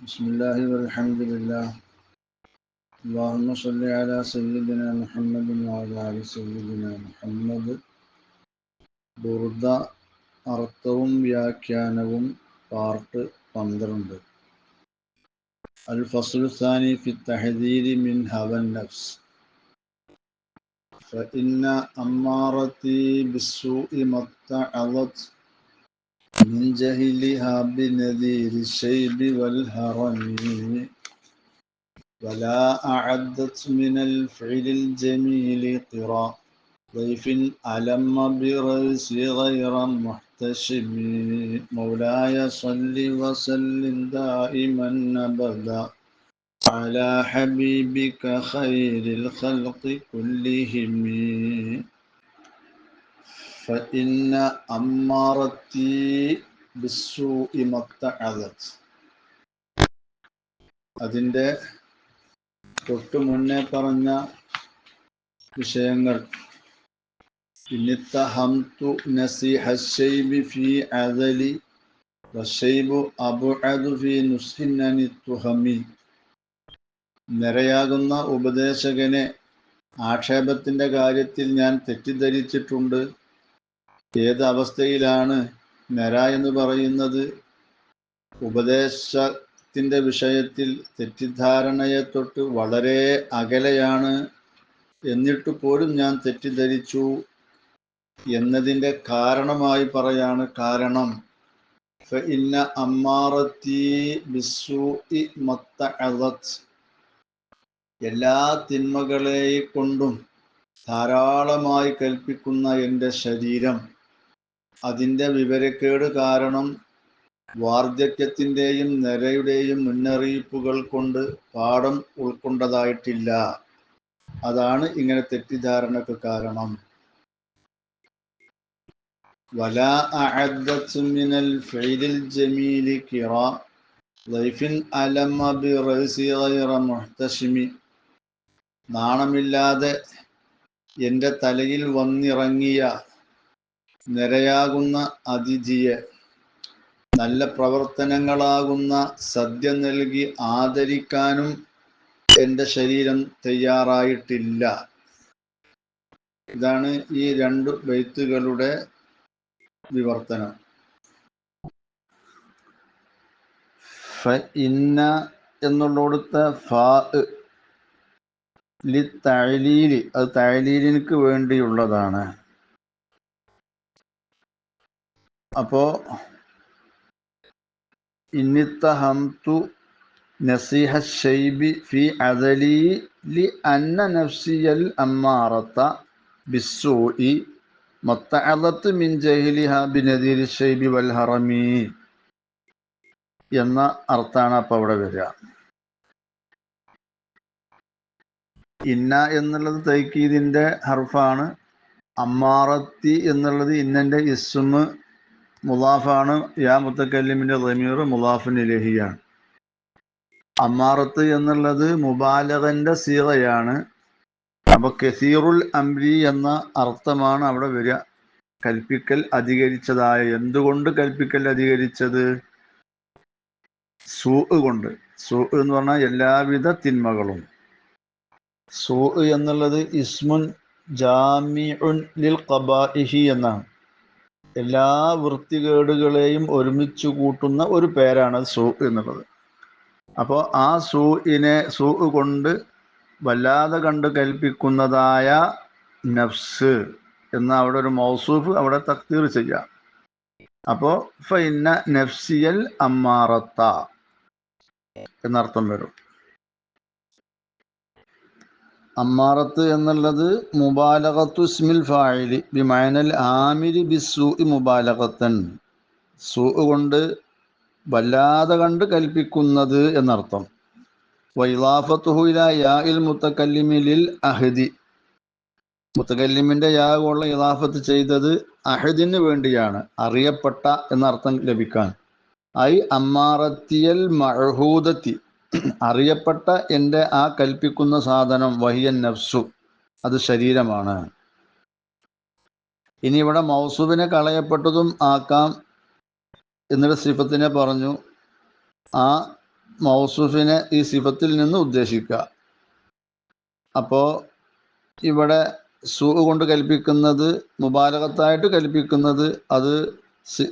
بسم الله والحمد لله اللهم صل على سيدنا محمد وعلى آل سيدنا محمد ബുർദ അർത്ഥവും വ്യാഖ്യാനവും പാർട്ട് പന്ത്രണ്ട് അൽ ഫസ്ലു സാനി ഫി തഹദീരി മിൻ ഹവൻ നഫ്സ് فإن أمارتي بالسوء ما اتعظت من جهلها بنذير الشيب والهرم. ولا أعدت من الفعل الجميل قرا ضيف ألم برأس غير محتشم. مولاي صل وسلم دائما أبدا. على حبيبك خير الخلق كلهم. فإن أمارتي بالسوء ما اتعظت അതിൻ്റെ തൊട്ടു മുന്നേ പറഞ്ഞ വിഷയങ്ങൾ ഇന്നിത്തഹംതു നസിഹ الشيب في عذلي والشيب أبعد في نصح عن التهم നിരയാകുന്ന ഉപദേശകനെ ആക്ഷേപത്തിന്റെ കാര്യത്തിൽ ഞാൻ തെറ്റിദ്ധരിച്ചിട്ടുണ്ട് ഏത് അവസ്ഥയിലാണ് നര എന്ന് പറയുന്നത്? ഉപദേശത്തിന്റെ വിഷയത്തിൽ തെറ്റിദ്ധാരണയെ തൊട്ട് വളരെ അകലെയാണ്. എന്നിട്ട് പോലും ഞാൻ തെറ്റിദ്ധരിച്ചു എന്നതിന്റെ കാരണമായി പറയാണ് കാരണം. ഇന്ന അമ്മാറത്തി ബിസൂഇ മത്ത എല്ലാ തിന്മകളെ കൊണ്ടും ധാരാളമായി കൽപ്പിക്കുന്ന എന്റെ ശരീരം. അതിന്റെ വിവരക്കേട് കാരണം വാർദ്ധക്യത്തിന്റെയും നിരയുടെയും മുന്നറിയിപ്പുകൾ കൊണ്ട് പാഠം ഉൾക്കൊണ്ടതായിട്ടില്ല. അതാണ് ഇങ്ങനെ തെറ്റിദ്ധാരണക്ക് കാരണം. വല അഅദ്ദത്തുമിനൽ ഫൈലിൽ ജമീലി കിറ. ലൈഫിൻ അലമ ബി റൈസി ഗൈറ മുഹ്തഷിമി നാണമില്ലാതെ എന്റെ തലയിൽ വന്നിറങ്ങിയ നിരയാകുന്ന അതിഥിയെ നല്ല പ്രവർത്തനങ്ങളാകുന്ന സദ്യ നൽകി ആദരിക്കാനും എന്റെ ശരീരം തയ്യാറായിട്ടില്ല. ഇതാണ് ഈ രണ്ട് ബൈത്തുകളുടെ വിവർത്തനം. ഇന്ന എന്നുള്ളടുത്ത ഫാ അത് തഴലീലിനക്ക് വേണ്ടിയുള്ളതാണ്. അപ്പോ ഇന്നിത്തഹംതു നസീഹ ഷൈബി ഫി അദലി ലി അന്ന നഫ്സിയൽ അമ്മാറത്ത ബിസ്സൂഇ മത്തഅദത്ത് മിൻ ജഹിലിഹ ബിനദീരി ഷൈബി വൽ ഹറമി എന്ന അർത്ഥാണ് അപ്പൊ അവിടെ വരിക. ഇന്ന എന്നുള്ളത് തൈക്കീദിന്റെ ഹർഫാണ്. അമ്മാറത്തി എന്നുള്ളത് ഇന്നന്റെ ഇസ്മ് മുലാഫാണ് യാ മുത്തക്കല്ലിമിന്റെ റമീർ മുലാഫിൻ ഇലഹിയാണ് അമ്മാറത്ത് എന്നുള്ളത് മുബാലകന്റെ സീറയാണ്. അപ്പൊ കസീറുൽ അംരി എന്ന അർത്ഥമാണ് അവിടെ വരിക. കൽപ്പിക്കൽ അധികരിച്ചതായ എന്തുകൊണ്ട് കൽപ്പിക്കൽ അധികരിച്ചത്? സൂ കൊണ്ട്. സൂ എന്ന് പറഞ്ഞാൽ എല്ലാവിധ തിന്മകളും. സൂ എന്നുള്ളത് ഇസ്മുൻ ജാമിഉൻ ലിൽ ഖബാഇഹി എന്നാണ്. എല്ലാ വൃത്തികേടുകളെയും ഒരുമിച്ച് കൂട്ടുന്ന ഒരു പേരാണ് സൂ എന്നുള്ളത്. അപ്പോൾ ആ സൂഇനെ സൂ കൊണ്ട് വല്ലാതെ കണ്ട് കൽപ്പിക്കുന്നതായ നഫ്സ് എന്ന അവിടെ ഒരു മൗസൂഫ് അവിടെ തക്തീർ ചെയ്യാം. അപ്പോൾ ഫൈന നഫ്സിയൽ അമ്മാറത്ത എന്നർത്ഥം വരും. അമ്മാറത്ത് എന്നുള്ളത് മുബാലകത്തു ഇസ്മിൽ ഫായിലി ബിമൈനൽ ആമിരി ബിസു മുബാലകത്തൻ സു കൊണ്ട് വല്ലാതെ കണ്ട് കൽപ്പിക്കുന്നത് എന്നർത്ഥം. വൈലാഫത്തുഹുല യാ മുത്തക്കല്ലിമിലിൽ അഹദി. മുത്തക്കല്ലിമിന്റെ യാ കൊള്ള ഇലാഫത്ത് ചെയ്തത് അഹദിന് വേണ്ടിയാണ് അറിയപ്പെട്ട എന്നർത്ഥം ലഭിക്കാൻ. ഐ അമ്മാറത്തിയൽ മഴഹൂദത്തി അറിയപ്പെട്ട എന്റെ ആ കൽപ്പിക്കുന്ന സാധനം വഹിയൻ നഫ്സു. അത് ശരീരമാണ്. ഇനി ഇവിടെ മൗസൂബിനെ കളയപ്പെട്ടതും ആക്കാം എന്നിട്ട് സിഫത്തിനെ പറഞ്ഞു ആ മൗസൂഫിനെ ഈ സിഫത്തിൽ നിന്ന് ഉദ്ദേശിക്കുക അപ്പോൾ ഇവിടെ സൂ കൊണ്ട് കൽപ്പിക്കുന്നത് മുബാലകത്തായിട്ട് കൽപ്പിക്കുന്നത് അത്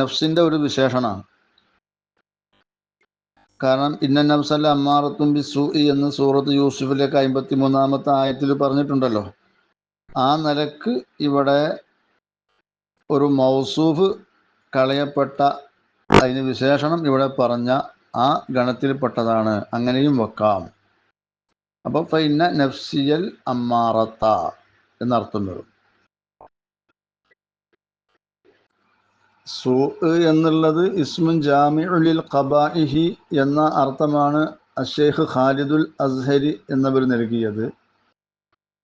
നഫ്സിന്റെ ഒരു വിശേഷണമാണ്. കാരണം ഇന്ന നഫ്സല്ല അമ്മാറത്തും ബി സൂ എന്ന് സൂറത്ത് യൂസുഫിലേക്ക് അമ്പത്തി മൂന്നാമത്തെ ആയത്തിൽ പറഞ്ഞിട്ടുണ്ടല്ലോ. ആ നിലയ്ക്ക് ഇവിടെ ഒരു മൗസൂഫ് കളയപ്പെട്ട അതിന് വിശേഷണം ഇവിടെ പറഞ്ഞ ആ ഗണത്തിൽപ്പെട്ടതാണ്. അങ്ങനെയും വെക്കാം. അപ്പൊ ഫൈന നഫ്സിയൽ അമ്മാറത്ത എന്നർത്ഥം വരും. സൂ എന്നുള്ളത് ഇസ്മുൻ ജാമിഉലിൽ ഖബാഇഹി എന്ന അർത്ഥമാണ് അഷേഖ് ഖാലിദുൽ അസ്ഹരി എന്നവർ നൽകിയത്.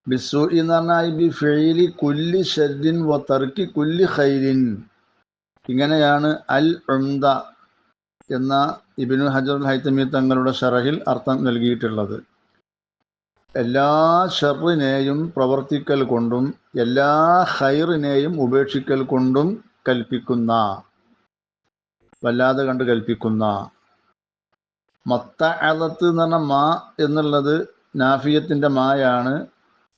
ബിസു എന്ന് പറഞ്ഞാൽ ബി ഫെയിലി കുല്ലി ഷെഡിൻ വ തർക്കി കുല്ലി ഖൈരിൻ. ഇങ്ങനെയാണ് അൽ ഉംദ എന്ന ഇബിനു ഹജർ ഹൈത്തമി തങ്ങളുടെ ഷറഹിൽ അർത്ഥം നൽകിയിട്ടുള്ളത്. എല്ലാ ഷെറിനെയും പ്രവർത്തിക്കൽ കൊണ്ടും എല്ലാ ഹൈറിനെയും ഉപേക്ഷിക്കൽ കൊണ്ടും കൽപ്പിക്കുന്ന വല്ലാതെ കണ്ട് കൽപ്പിക്കുന്ന. മത്ത അലത്ത് എന്ന് പറഞ്ഞ മാ എന്നുള്ളത് നാഫിയത്തിന്റെ മായാണ്.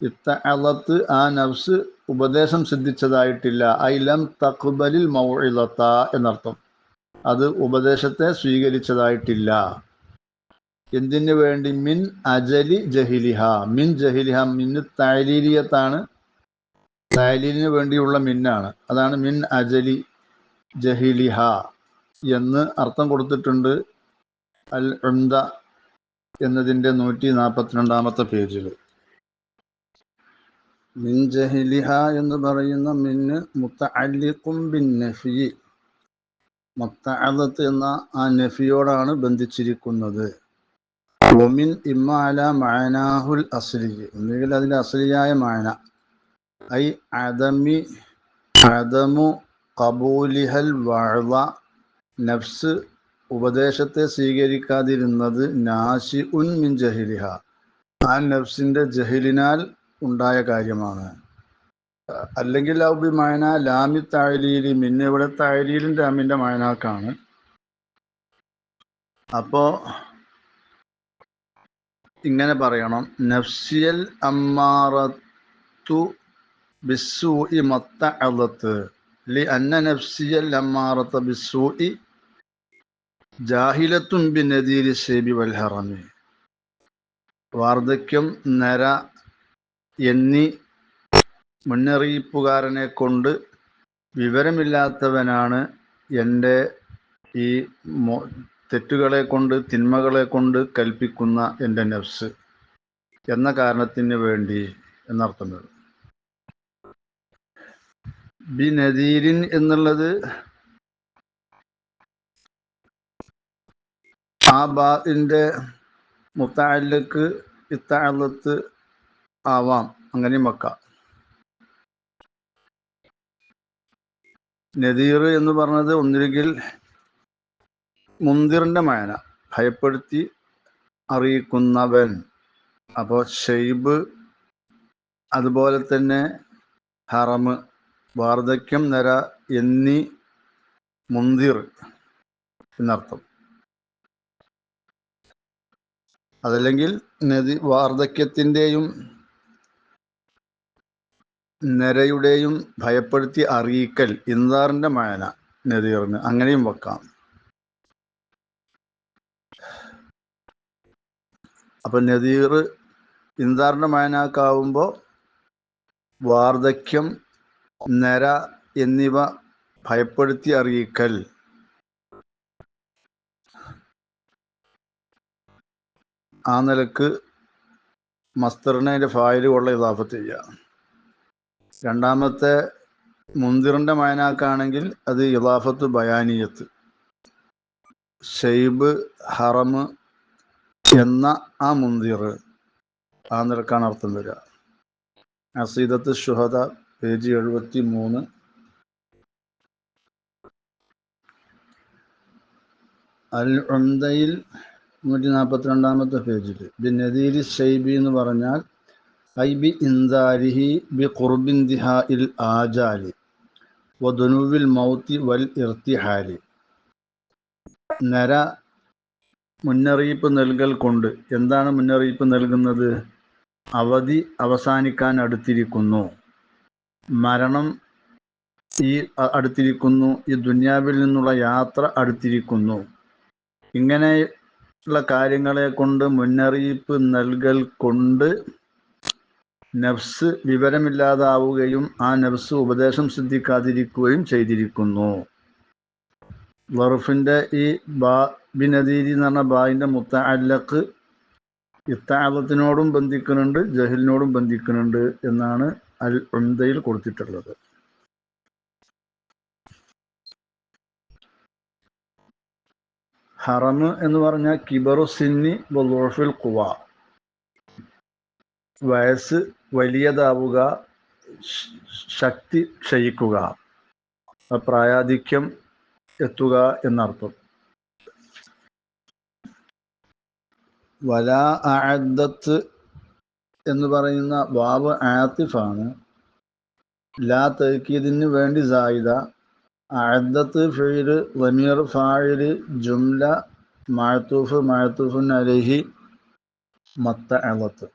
ഇത്ത അലത്ത് ആ നഫ്സ് ഉപദേശം സിദ്ധിച്ചതായിട്ടില്ല. ഐലം തഖ്ബലിൽ മൗഇലത്ത എന്നർത്ഥം. അത് ഉപദേശത്തെ സ്വീകരിച്ചതായിട്ടില്ല. എന്തിനു വേണ്ടി? മിൻ അജലി ജഹിലിഹ. മിൻ ജഹിലിഹ മിന്ന് താലീലിയത്താണ് താലീലിന് വേണ്ടിയുള്ള മിന്നാണ്. അതാണ് മിൻ അജലി ജഹിലിഹ എന്ന് അർത്ഥം കൊടുത്തിട്ടുണ്ട് അൽ ഉംദ എന്നതിന്റെ നൂറ്റി നാൽപ്പത്തിരണ്ടാമത്തെ പേജിൽ മിൻ ജഹിലിഹ എന്ന് പറയുന്ന മിന്ന് മുത്തഅല്ലിഖും ബിൻ നഫി എന്ന ആ നഫിയോടാണ് ബന്ധിച്ചിരിക്കുന്നത്. ഒമിൻ ഇമ്മാല മാനാഹുൽ അസ്ലി. ഒന്നുകിൽ അതിന്റെ അസലിയായ മാന. ഐ അദമി അദമു കബൂലിഹൽ الوعظ നഫ്സ് ഉപദേശത്തെ സ്വീകരിക്കാതിരുന്നത് നാശി ഉൻ മിൻ ജഹിലിഹ. ആ നഫ്സിന്റെ ജഹിലിനാൽ ഉണ്ടായ കാര്യമാണ്. അല്ലെങ്കിൽ ഔബി മായന ലാമി താഴലീലി മിന്നെ ഇവിടെ താഴലീലിന്റെ അമ്മിന്റെ മായനാക്കാണ് അപ്പോ ഇങ്ങനെ പറയണം. നഫ്സിയൽ അമ്മാറത്തു ബിസ്സൂഇ മത്തഅലത്ത് ലി അന്ന നഫ്സിയൽ അമ്മാറത്ത ബിസ്സൂഇ ജാഹിലത്തും ബിനദീരി സേബി വൽ ഹറമി വാർദ്ധക്യം നര എന്നീ മുന്നറിയിപ്പുകാരനെ കൊണ്ട് വിവരമില്ലാത്തവനാണ് എന്റെ ഈ തെറ്റുകളെ കൊണ്ട് തിന്മകളെ കൊണ്ട് കൽപ്പിക്കുന്ന എന്റെ നഫ്സ്. എന്ന കാരണത്തിന് വേണ്ടി എന്നർത്ഥം വരും. ബി നദീരിൻ എന്നുള്ളത് ആ ബാഇന്റെ മുത്താലക്ക് ഇത്താലത്ത് ആവാം. അങ്ങനെ മക്ക. നദീർ എന്ന് പറഞ്ഞത് ഒന്നിരിക്കൽ മുന്തിറിന്റെ മായന ഭയപ്പെടുത്തി അറിയിക്കുന്നവൻ. അപ്പോൾ ഷെയ്ബ് അതുപോലെ തന്നെ ഹറമ്. വാർദ്ധക്യം നര എന്നീ മുന്തിർ എന്നർത്ഥം. അതല്ലെങ്കിൽ നദി വാർദ്ധക്യത്തിന്റെയും നരയുടെയും ഭയപ്പെടുത്തി അറിയിക്കൽ ഇന്താറിന്റെ മായന നദീറിന് അങ്ങനെയും വെക്കാം. അപ്പൊ നദീർ ഇന്താറിന്റെ മായനാക്കാവുമ്പോൾ വാർദ്ധക്യം നര എന്നിവ ഭയപ്പെടുത്തി അറിയിക്കൽ. ആ നിലയ്ക്ക് മസ്തറിനെ ഫായിൽ കൊള്ള ഇതാഫത്ത് ചെയ്യുക രണ്ടാമത്തെ മുന്തിറിന്റെ മയനാക്കാണെങ്കിൽ അത് ഇതാഫത്ത് ബയാനിയത്ത്. ഷെയ്ബ് ഹറമ് എന്ന ആ മുന്തിർ ആ നിലക്കാണ് അർത്ഥം വരിക അസീദത്ത് ഷുഹദ പേജ് എഴുപത്തി മൂന്ന് അൽ ഉന്തയിൽ നൂറ്റി നാൽപ്പത്തിരണ്ടാമത്തെ പേജിൽ ബി ബിനദീരി ഷെയ്ബി എന്ന് പറഞ്ഞാൽ ഐ ബി ഇൻദാരിഹി ബി ഖുർബിന്തിഹാഇൽ ആജാലി വധുനുവിൽ മൗത്തി വൽ ഇർത്തിഹാലി. നര മുന്നറിയിപ്പ് നൽകൽ കൊണ്ട് എന്താണ് മുന്നറിയിപ്പ് നൽകുന്നത്? അവധി അവസാനിക്കാൻ അടുത്തിരിക്കുന്നു. മരണം ഈ അടുത്തിരിക്കുന്നു ഈ ദുന്യാവിൽ നിന്നുള്ള യാത്ര അടുത്തിരിക്കുന്നു. ഇങ്ങനെയുള്ള കാര്യങ്ങളെ കൊണ്ട് മുന്നറിയിപ്പ് നൽകൽ കൊണ്ട് നഫ്സ് വിവരമില്ലാതാവുകയും ആ നഫ്സ് ഉപദേശം സിദ്ധിക്കാതിരിക്കുകയും ചെയ്തിരിക്കുന്നു. വറുഫിന്റെ ഈ ബാ ബിനദീരി എന്ന് പറഞ്ഞ ബായിന്റെ മുത്തഅല്ലക്ക് ഇത്താലത്തിനോടും ബന്ധിക്കുന്നുണ്ട് ജഹലിനോടും ബന്ധിക്കുന്നുണ്ട് എന്നാണ് അൽ ഉംദയിൽ കൊടുത്തിട്ടുള്ളത്. ഹറമ് എന്ന് പറഞ്ഞാൽ കിബറു സിന്നി ബുഫിൽ കുവ വയസ്സ് വലിയതാവുക ശക്തി ക്ഷയിക്കുക പ്രായാധിക്യം എത്തുക എന്നർത്ഥം. വലാ അഅദ്ദത്ത് എന്ന് പറയുന്ന വാവ് ആത്തിഫാണ്. ലാ തൗക്കീദിന് വേണ്ടി സായിദ അഅദ്ദത്ത് ഫീര് വമീർ ഫായിൽ ജുംല മഴത്തൂഫ് മഴത്തൂഫുൻ അലഹി മത്ത അളത്ത്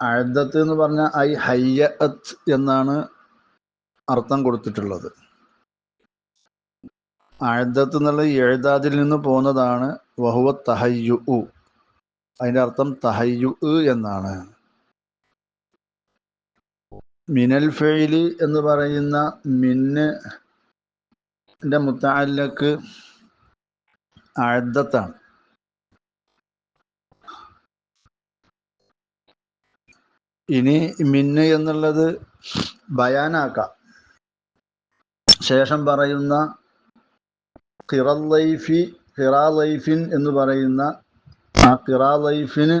അഴദത്ത് എന്ന് പറഞ്ഞാൽ ഐ ഹയ്യ എന്നാണ് അർത്ഥം കൊടുത്തിട്ടുള്ളത്. അഴദത്ത് എന്നുള്ളത് എഴുതാതിൽ നിന്ന് പോകുന്നതാണ് വഹുവ തഹയ്യു അതിന്റെ അർത്ഥം തഹയ്യു എന്നാണ്. മിനൽ ഫെയിൽ എന്ന് പറയുന്ന മിന്ന് എന്റെ മുത്താലക്ക് അഅദ്ദത്താണ് ഇനി മിന്ന് എന്നുള്ളത് ബയാനാക്കാം. ശേഷം പറയുന്ന ഖിറലൈഫി ഖിറാലൈഫിൻ എന്ന് പറയുന്ന ആ ഖിറാലൈഫിന്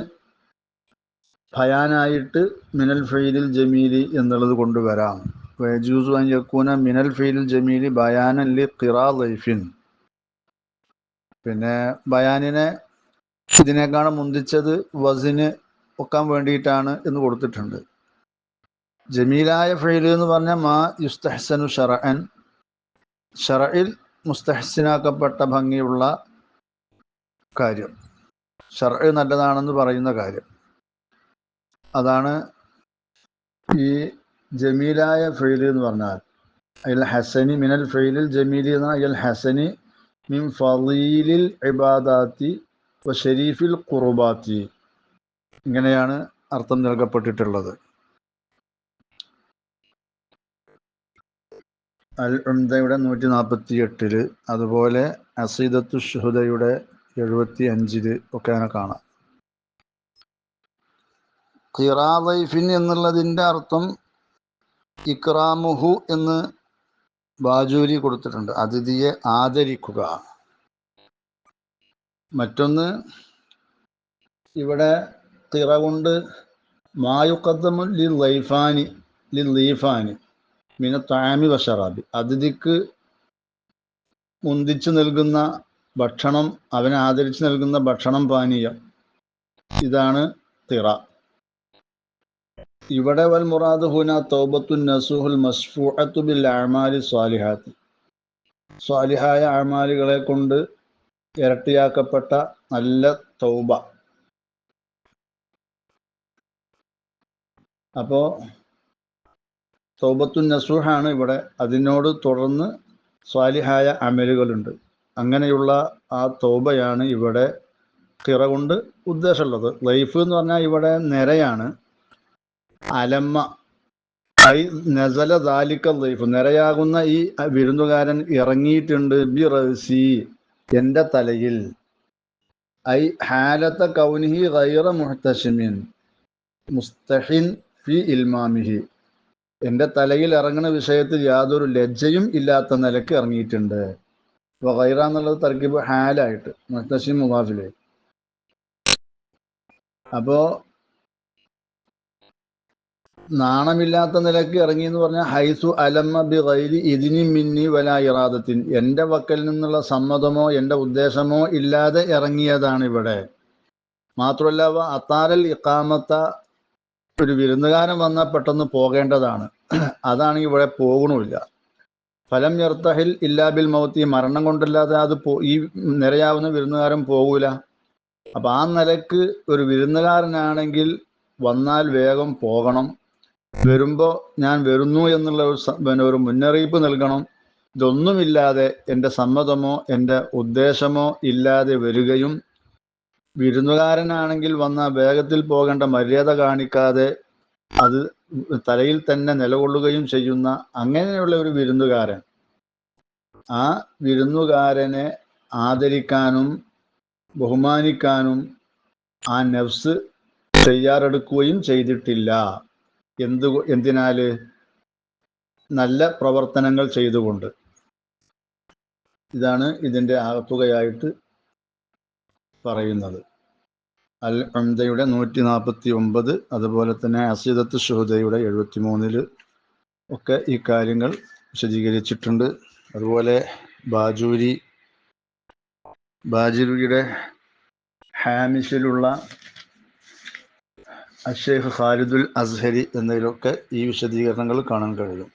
ഭയാനായിട്ട് മിനൽ ഫെയിലിൽ ജമീലി എന്നുള്ളത് കൊണ്ടുവരാം. വേജൂസ് അൻ മിനൽ ഫെയിലിൽ ജമീലി ബയാനൻ ലി ഖിറാലൈഫിൻ പിന്നെ ബയാനിനെ ഇതിനേക്കാളും മുന്തിച്ചത് വസിന് ഒക്കാൻ വേണ്ടിയിട്ടാണ് എന്ന് കൊടുത്തിട്ടുണ്ട്. ജമീലായ ഫെയിൽ എന്ന് പറഞ്ഞാൽ മാ യുസ്തഹ്സനു ഷറഅൻ. ഷറയിൽ മുസ്തഹ്സിനാക്കപ്പെട്ട ഭംഗിയുള്ള കാര്യം. ഷറ നല്ലതാണെന്ന് പറയുന്ന കാര്യം. അതാണ് ഈ ജമീലായ ഫെയിൽ എന്ന് പറഞ്ഞാൽ. അയൽ ഹസനി മിനൽ ഫെയിലിൽ ജമീലി എന്ന അയൽ ഹസനി മിൻ ഫലീലിൽ ഇബാദാത്തി ഷെരീഫിൽ കുറുബാത്തി ഇങ്ങനെയാണ് അർത്ഥം നൽകപ്പെട്ടിട്ടുള്ളത്. അൽ ഉംദയുടെ നൂറ്റി നാൽപ്പത്തി എട്ടിൽ അതുപോലെ അസീദത്തു ഷുഹദയുടെ എഴുപത്തി അഞ്ചിൽ ഒക്കെ അങ്ങനെ കാണാം. ഖിറാദൈഫിൻ എന്നുള്ളതിന്റെ അർത്ഥം ഇക്രാമുഹു എന്ന് ബാജൂരി കൊടുത്തിട്ടുണ്ട്. അതിഥിയെ ആദരിക്കുക. മറ്റൊന്ന് ഇവിടെ തിറ കൊണ്ട് മായുക്കദ്ദമു ലി ലൈഫാനി ലി ലീഫാനി മിന താമി വഷറാബി അതിഥിക്ക് മുന്തിച്ചു നൽകുന്ന ഭക്ഷണം അവനെ ആദരിച്ചു നൽകുന്ന ഭക്ഷണം പാനീയം. ഇതാണ് തിറ. ഇവിടെ വൽ മുറാദ് ഹുന തൗബത്തു നസുഹുൽ മസ്ഫൂഅത്തു ബിൽ അമാലി സ്വാലിഹാത്ത്. സ്വാലിഹായ അഅമാലുകളെ കൊണ്ട് ഇരട്ടിയാക്കപ്പെട്ട നല്ല തൗബ. അപ്പോ തൗബത്തു നസൂഹാണ് ഇവിടെ അതിനോട് തുടർന്ന് സ്വാലിഹായ അമലുകളുണ്ട്. അങ്ങനെയുള്ള ആ തോബയാണ് ഇവിടെ തിറ കൊണ്ട് ഉദ്ദേശമുള്ളത്. ലൈഫ് എന്ന് പറഞ്ഞാൽ ഇവിടെ നിരയാണ്. അലമ്മ ഐ നസല ദാലിക്ക ലൈഫ്. നിരയാകുന്ന ഈ വിരുന്നുകാരൻ ഇറങ്ങിയിട്ടുണ്ട് ബി റസി എന്റെ തലയിൽ. ഐ ഹാലത്ത കൗനിഹി ഗൈറ മുഹ്തഷിമിൻ മുസ്തഹിൻ ഫി ഇൽമാമിഹി. എന്റെ തലയിൽ ഇറങ്ങുന്ന വിഷയത്തിൽ യാതൊരു ലജ്ജയും ഇല്ലാത്ത നിലയ്ക്ക് ഇറങ്ങിയിട്ടുണ്ട്. ഗൈറ എന്നുള്ളത് തർക്കിബ് ഹാലായിട്ട് മുത്തശ്ശി മുവാഫിലെ അപ്പോ നാണമില്ലാത്ത നിലയ്ക്ക് ഇറങ്ങി എന്ന് പറഞ്ഞാൽ ഹൈസു അലമ്മ ബി ഗൈരി ഇതിനി മിന്നി വല ഇറാദത്തിൻ. എന്റെ വക്കൽ നിന്നുള്ള സമ്മതമോ എന്റെ ഉദ്ദേശമോ ഇല്ലാതെ ഇറങ്ങിയതാണ് ഇവിടെ. മാത്രമല്ല അത്താരൽ ഇക്കാമത്ത ഒരു വിരുന്നുകാരൻ വന്നാൽ പെട്ടെന്ന് പോകേണ്ടതാണ്. അതാണ് ഇവിടെ പോകണമില്ല. ഫലം യർത്തഹിൽ ഇല്ലാബിൽ മൗത്തി മരണം കൊണ്ടല്ലാതെ അത് ഈ നിരയാവുന്ന വിരുന്നുകാരൻ പോകൂല. അപ്പൊ ആ നിലയ്ക്ക് ഒരു വിരുന്നുകാരനാണെങ്കിൽ വന്നാൽ വേഗം പോകണം. വരുമ്പോ ഞാൻ വരുന്നു എന്നുള്ള ഒരു പിന്നെ ഒരു മുന്നറിയിപ്പ് നൽകണം. ഇതൊന്നുമില്ലാതെ എന്റെ സമ്മതമോ എന്റെ ഉദ്ദേശമോ ഇല്ലാതെ വരികയും വിരുന്നുകാരനാണെങ്കിൽ വന്ന വേഗത്തിൽ പോകേണ്ട മര്യാദ കാണിക്കാതെ അത് തലയിൽ തന്നെ നിലകൊള്ളുകയും ചെയ്യുന്ന അങ്ങനെയുള്ള ഒരു വിരുന്നുകാരൻ. ആ വിരുന്നുകാരനെ ആദരിക്കാനും ബഹുമാനിക്കാനും ആ നഫ്സ് തയ്യാറെടുക്കുകയും ചെയ്തിട്ടില്ല. എന്തു എന്തിനാല്? നല്ല പ്രവർത്തനങ്ങൾ ചെയ്തുകൊണ്ട്. ഇതാണ് ഇതിന്റെ ആകത്തുകയായിട്ട് പറയുന്നത്. അൽ അംദയുടെ നൂറ്റി നാൽപ്പത്തി ഒമ്പത് അതുപോലെ തന്നെ അസീദത്ത് ഷുഹദയുടെ എഴുപത്തി മൂന്നിൽ ഒക്കെ ഈ കാര്യങ്ങൾ വിശദീകരിച്ചിട്ടുണ്ട്. അതുപോലെ ബാജൂരി ബാജുരിയുടെ ഹാമിഷിലുള്ള അഷേഖ് ഖാലിദുൽ അസ്ഹരി എന്നതിലൊക്കെ ഈ വിശദീകരണങ്ങൾ കാണാൻ കഴിയും.